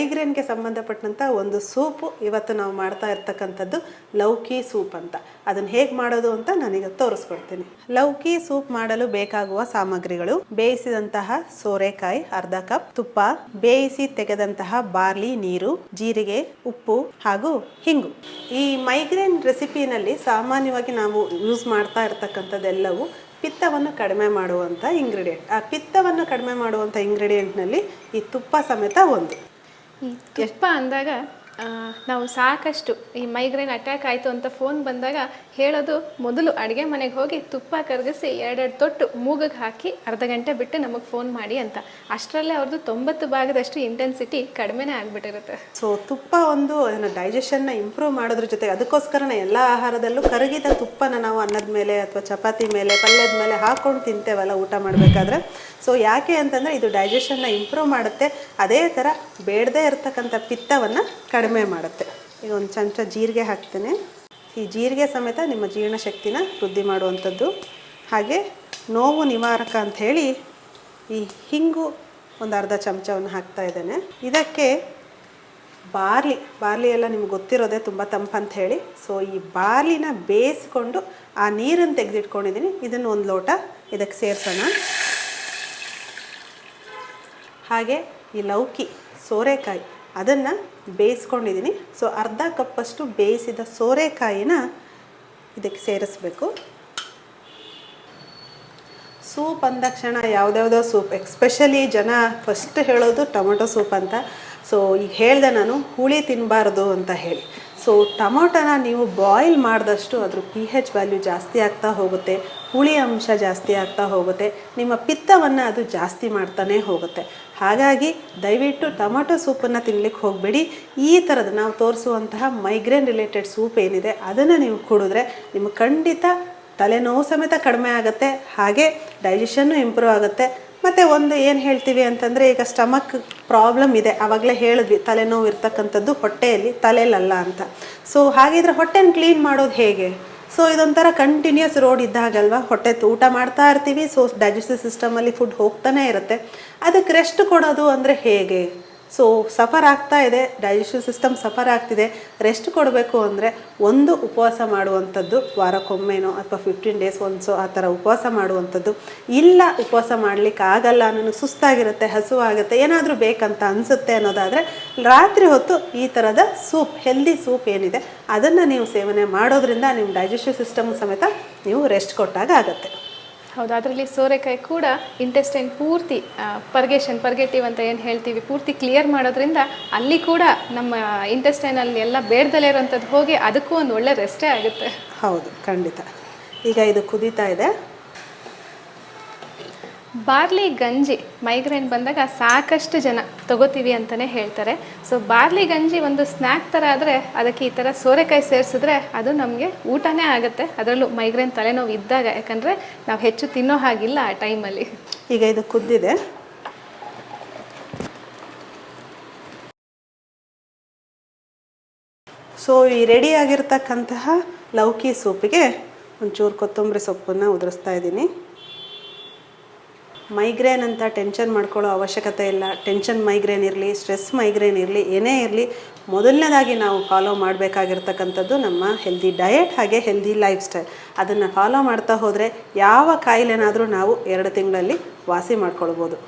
ಮೈಗ್ರೇನ್ಗೆ ಸಂಬಂಧಪಟ್ಟಂಥ ಒಂದು ಸೂಪು ಇವತ್ತು ನಾವು ಮಾಡ್ತಾ ಇರ್ತಕ್ಕಂಥದ್ದು ಲೌಕಿ ಸೂಪ್ ಅಂತ. ಅದನ್ನು ಹೇಗೆ ಮಾಡೋದು ಅಂತ ನಾನೀಗ ತೋರಿಸ್ಕೊಡ್ತೀನಿ. ಲೌಕಿ ಸೂಪ್ ಮಾಡಲು ಬೇಕಾಗುವ ಸಾಮಗ್ರಿಗಳು ಬೇಯಿಸಿದಂತಹ ಸೋರೆಕಾಯಿ ಅರ್ಧ ಕಪ್ ತುಪ್ಪ, ಬೇಯಿಸಿ ತೆಗೆದಂತಹ ಬಾರ್ಲಿ ನೀರು, ಜೀರಿಗೆ, ಉಪ್ಪು ಹಾಗೂ ಹಿಂಗು. ಈ ಮೈಗ್ರೇನ್ ರೆಸಿಪಿನಲ್ಲಿ ಸಾಮಾನ್ಯವಾಗಿ ನಾವು ಯೂಸ್ ಮಾಡ್ತಾ ಇರ್ತಕ್ಕಂಥದ್ದೆಲ್ಲವೂ ಪಿತ್ತವನ್ನು ಕಡಿಮೆ ಮಾಡುವಂಥ ಇಂಗ್ರೀಡಿಯೆಂಟ್. ಆ ಪಿತ್ತವನ್ನು ಕಡಿಮೆ ಮಾಡುವಂಥ ಇಂಗ್ರೀಡಿಯೆಂಟ್ನಲ್ಲಿ ಈ ತುಪ್ಪ ಸಮೇತ ಒಂದು. ಈ ತುಪ್ಪ ಅಂದಾಗ ಆ, ನಾವು ಸಾಕಷ್ಟು ಈ ಮೈಗ್ರೇನ್ ಅಟ್ಯಾಕ್ ಆಯಿತು ಅಂತ ಫೋನ್ ಬಂದಾಗ ಹೇಳೋದು ಮೊದಲು ಅಡುಗೆ ಮನೆಗೆ ಹೋಗಿ ತುಪ್ಪ ಕರಗಿಸಿ ಎರಡೆರಡು ತೊಟ್ಟು ಮೂಗಿಗೆ ಹಾಕಿ ಅರ್ಧ ಗಂಟೆ ಬಿಟ್ಟು ನಮಗೆ ಫೋನ್ ಮಾಡಿ ಅಂತ. ಅಷ್ಟರಲ್ಲೇ ಅವ್ರದ್ದು ತೊಂಬತ್ತು ಭಾಗದಷ್ಟು ಇಂಟೆನ್ಸಿಟಿ ಕಡಿಮೆನೇ ಆಗಿಬಿಟ್ಟಿರುತ್ತೆ. ಸೊ ತುಪ್ಪ ಒಂದು ಅದನ್ನು ಡೈಜೆಷನ್ನ ಇಂಪ್ರೂವ್ ಮಾಡೋದ್ರ ಜೊತೆಗೆ ಅದಕ್ಕೋಸ್ಕರನೇ ಎಲ್ಲ ಆಹಾರದಲ್ಲೂ ಕರಗಿದ ತುಪ್ಪನ ನಾವು ಅನ್ನದ ಮೇಲೆ ಅಥವಾ ಚಪಾತಿ ಮೇಲೆ, ಪಲ್ಯದ ಮೇಲೆ ಹಾಕ್ಕೊಂಡು ತಿಂತೇವಲ್ಲ ಊಟ ಮಾಡಬೇಕಾದ್ರೆ. ಸೊ ಯಾಕೆ ಅಂತಂದರೆ ಇದು ಡೈಜೆಷನ್ನ ಇಂಪ್ರೂವ್ ಮಾಡುತ್ತೆ. ಅದೇ ಥರ ಬೇಡದೇ ಇರತಕ್ಕಂಥ ಪಿತ್ತವನ್ನು ಕಡಿಮೆ ಮಾಡುತ್ತೆ. ಈಗ ಒಂದು ಚಮಚ ಜೀರಿಗೆ ಹಾಕ್ತೇನೆ. ಈ ಜೀರಿಗೆ ಸಮೇತ ನಿಮ್ಮ ಜೀರ್ಣಶಕ್ತಿನ ವೃದ್ಧಿ ಮಾಡುವಂಥದ್ದು. ಹಾಗೆ ನೋವು ನಿವಾರಕ ಅಂಥೇಳಿ ಈ ಹಿಂಗು ಒಂದು ಅರ್ಧ ಚಮಚವನ್ನು ಹಾಕ್ತಾ ಇದ್ದೇನೆ. ಇದಕ್ಕೆ ಬಾರ್ಲಿ ಬಾರ್ಲಿ ಎಲ್ಲ ನಿಮ್ಗೆ ಗೊತ್ತಿರೋದೇ ತುಂಬ ತಂಪಂತ ಹೇಳಿ. ಸೊ ಈ ಬಾರ್ಲಿನ ಬೇಯಿಸ್ಕೊಂಡು ಆ ನೀರನ್ನು ತೆಗೆದಿಟ್ಕೊಂಡಿದ್ದೀನಿ. ಇದನ್ನು ಒಂದು ಲೋಟ ಇದಕ್ಕೆ ಸೇರಿಸೋಣ. ಹಾಗೆ ಈ ಲೌಕಿ ಸೋರೆಕಾಯಿ ಅದನ್ನು ಬೇಯಿಸ್ಕೊಂಡಿದ್ದೀನಿ. ಸೊ ಅರ್ಧ ಕಪ್ಪಷ್ಟು ಬೇಯಿಸಿದ ಸೋರೆಕಾಯಿನ ಇದಕ್ಕೆ ಸೇರಿಸ್ಬೇಕು. ಸೂಪ್ ಅಂದಾಕ್ಷಣ ಯಾವುದ್ಯಾವುದೋ ಸೂಪ್ ಎಕ್ಸ್ಪೆಷಲಿ ಜನ ಫಸ್ಟ್ ಹೇಳೋದು ಟೊಮೊಟೊ ಸೂಪ್ ಅಂತ. ಸೊ ಈಗ ಹೇಳಿದೆ ನಾನು, ಹುಳಿ ತಿನ್ನಬಾರ್ದು ಅಂತ ಹೇಳಿ. ಸೊ ಟೊಮೊಟೊನ ನೀವು ಬಾಯ್ಲ್ ಮಾಡಿದಷ್ಟು ಅದ್ರ ಪಿ ಹೆಚ್ ವ್ಯಾಲ್ಯೂ ಜಾಸ್ತಿ ಆಗ್ತಾ ಹೋಗುತ್ತೆ. ಹುಳಿ ಅಂಶ ಜಾಸ್ತಿ ಆಗ್ತಾ ಹೋಗುತ್ತೆ. ನಿಮ್ಮ ಪಿತ್ತವನ್ನು ಅದು ಜಾಸ್ತಿ ಮಾಡ್ತಾನೇ ಹೋಗುತ್ತೆ. ಹಾಗಾಗಿ ದಯವಿಟ್ಟು ಟೊಮೊಟೊ ಸೂಪನ್ನು ತಿನ್ಲಿಕ್ಕೆ ಹೋಗಬೇಡಿ. ಈ ಥರದ ನಾವು ತೋರಿಸುವಂತಹ ಮೈಗ್ರೇನ್ ರಿಲೇಟೆಡ್ ಸೂಪ್ ಏನಿದೆ, ಅದನ್ನು ನೀವು ಕುಡಿದ್ರೆ ನಿಮಗೆ ಖಂಡಿತ ತಲೆನೋವು ಸಮೇತ ಕಡಿಮೆ ಆಗುತ್ತೆ, ಹಾಗೆ ಡೈಜೆಷನ್ನು ಇಂಪ್ರೂವ್ ಆಗುತ್ತೆ. ಮತ್ತು ಒಂದು ಏನು ಹೇಳ್ತೀವಿ ಅಂತಂದರೆ, ಈಗ ಸ್ಟಮಕ್ ಪ್ರಾಬ್ಲಮ್ ಇದೆ. ಆವಾಗಲೇ ಹೇಳಿದ್ವಿ, ತಲೆನೋವು ಇರ್ತಕ್ಕಂಥದ್ದು ಹೊಟ್ಟೆಯಲ್ಲಿ ತಲೆಯಲ್ಲ ಅಂತ. ಸೊ ಹಾಗಿದ್ರೆ ಹೊಟ್ಟೆನ ಕ್ಲೀನ್ ಮಾಡೋದು ಹೇಗೆ? ಸೊ ಇದೊಂಥರ ಕಂಟಿನ್ಯೂಸ್ ರೋಡ್ ಇದ್ದಾಗಲ್ವ ಹೊಟ್ಟೆ ಊಟ ಮಾಡ್ತಾ ಇರ್ತೀವಿ ಸೊ ಡೈಜೆಸ್ಟಿವ್ ಸಿಸ್ಟಮಲ್ಲಿ ಫುಡ್ ಹೋಗ್ತಾನೆ ಇರುತ್ತೆ. ಅದಕ್ಕೆ ರೆಸ್ಟ್ ಕೊಡೋದು ಅಂದರೆ ಹೇಗೆ? ಸೊ ಸಫರ್ ಆಗ್ತಾ ಇದೆ ಡೈಜೆಸ್ಟಿವ್ ಸಿಸ್ಟಮ್ ಸಫರ್ ಆಗ್ತಿದೆ. ರೆಸ್ಟ್ ಕೊಡಬೇಕು ಅಂದರೆ ಒಂದು ಉಪವಾಸ ಮಾಡುವಂಥದ್ದು ವಾರಕ್ಕೊಮ್ಮೆನೋ ಅಥವಾ ಫಿಫ್ಟೀನ್ ಡೇಸ್ ಒನ್ಸೋ ಆ ಥರ ಉಪವಾಸ ಮಾಡುವಂಥದ್ದು. ಇಲ್ಲ ಉಪವಾಸ ಮಾಡಲಿಕ್ಕೆ ಆಗಲ್ಲ ನನಗೆ ಸುಸ್ತಾಗಿರುತ್ತೆ, ಹಸುವಾಗುತ್ತೆ, ಏನಾದರೂ ಬೇಕಂತ ಅನಿಸುತ್ತೆ ಅನ್ನೋದಾದರೆ ರಾತ್ರಿ ಹೊತ್ತು ಈ ಥರದ ಸೂಪ್ ಹೆಲ್ದಿ ಸೂಪ್ ಏನಿದೆ, ಅದನ್ನು ನೀವು ಸೇವನೆ ಮಾಡೋದ್ರಿಂದ ನಿಮ್ಮ ಡೈಜೆಸ್ಟಿವ್ ಸಿಸ್ಟಮ್ ಸಮೇತ ನೀವು ರೆಸ್ಟ್ ಕೊಟ್ಟಾಗ ಆಗುತ್ತೆ. ಹೌದು, ಅದರಲ್ಲಿ ಸೋರೆಕಾಯಿ ಕೂಡ ಇಂಟೆಸ್ಟೈನ್ ಪೂರ್ತಿ ಪರ್ಗೇಷನ್ ಪರ್ಗೆಟಿವ್ ಅಂತ ಏನು ಹೇಳ್ತೀವಿ, ಪೂರ್ತಿ ಕ್ಲಿಯರ್ ಮಾಡೋದ್ರಿಂದ ಅಲ್ಲಿ ಕೂಡ ನಮ್ಮ ಇಂಟೆಸ್ಟೈನಲ್ಲಿ ಎಲ್ಲ ಬೇಡದಲ್ಲೇ ಇರೋಂಥದ್ದು ಹೋಗಿ ಅದಕ್ಕೂ ಒಂದು ಒಳ್ಳೆ ರೆಸ್ಟೇ ಆಗುತ್ತೆ. ಹೌದು, ಖಂಡಿತ. ಈಗ ಇದು ಕುದೀತಾ ಇದೆ. ಬಾರ್ಲಿ ಗಂಜಿ ಮೈಗ್ರೇನ್ ಬಂದಾಗ ಸಾಕಷ್ಟು ಜನ ತಗೋತೀವಿ ಅಂತಲೇ ಹೇಳ್ತಾರೆ. ಸೊ ಬಾರ್ಲಿ ಗಂಜಿ ಒಂದು ಸ್ನ್ಯಾಕ್ ಥರ ಆದರೆ ಅದಕ್ಕೆ ಈ ಥರ ಸೋರೆಕಾಯಿ ಸೇರಿಸಿದ್ರೆ ಅದು ನಮಗೆ ಊಟನೇ ಆಗುತ್ತೆ. ಅದರಲ್ಲೂ ಮೈಗ್ರೇನ್ ತಲೆನೋವು ಇದ್ದಾಗ, ಯಾಕಂದರೆ ನಾವು ಹೆಚ್ಚು ತಿನ್ನೋ ಹಾಗಿಲ್ಲ ಆ ಟೈಮಲ್ಲಿ ಈಗ ಇದು ಕುದ್ದಿದೆ. ಸೊ ಈ ರೆಡಿ ಆಗಿರ್ತಕ್ಕಂತಹ ಲೌಕಿ ಸೂಪಿಗೆ ಒಂಚೂರು ಕೊತ್ತಂಬರಿ ಸೊಪ್ಪನ್ನು ಉದುರಿಸ್ತಾ ಇದ್ದೀನಿ. ಮೈಗ್ರೇನ್ ಅಂತ ಟೆನ್ಷನ್ ಮಾಡ್ಕೊಳ್ಳೋ ಅವಶ್ಯಕತೆ ಇಲ್ಲ. ಟೆನ್ಷನ್ ಮೈಗ್ರೇನ್ ಇರಲಿ, ಸ್ಟ್ರೆಸ್ ಮೈಗ್ರೇನ್ ಇರಲಿ, ಏನೇ ಇರಲಿ, ಮೊದಲನೇದಾಗಿ ನಾವು ಫಾಲೋ ಮಾಡಬೇಕಾಗಿರ್ತಕ್ಕಂಥದ್ದು ನಮ್ಮ ಹೆಲ್ದಿ ಡಯೆಟ್ ಹಾಗೆ ಹೆಲ್ದಿ ಲೈಫ್ ಸ್ಟೈಲ್. ಅದನ್ನು ಫಾಲೋ ಮಾಡ್ತಾ ಹೋದರೆ ಯಾವ ಕಾಯಿಲೆನಾದರೂ ನಾವು ಎರಡು ತಿಂಗಳಲ್ಲಿ ವಾಸಿ ಮಾಡ್ಕೊಳ್ಬೋದು.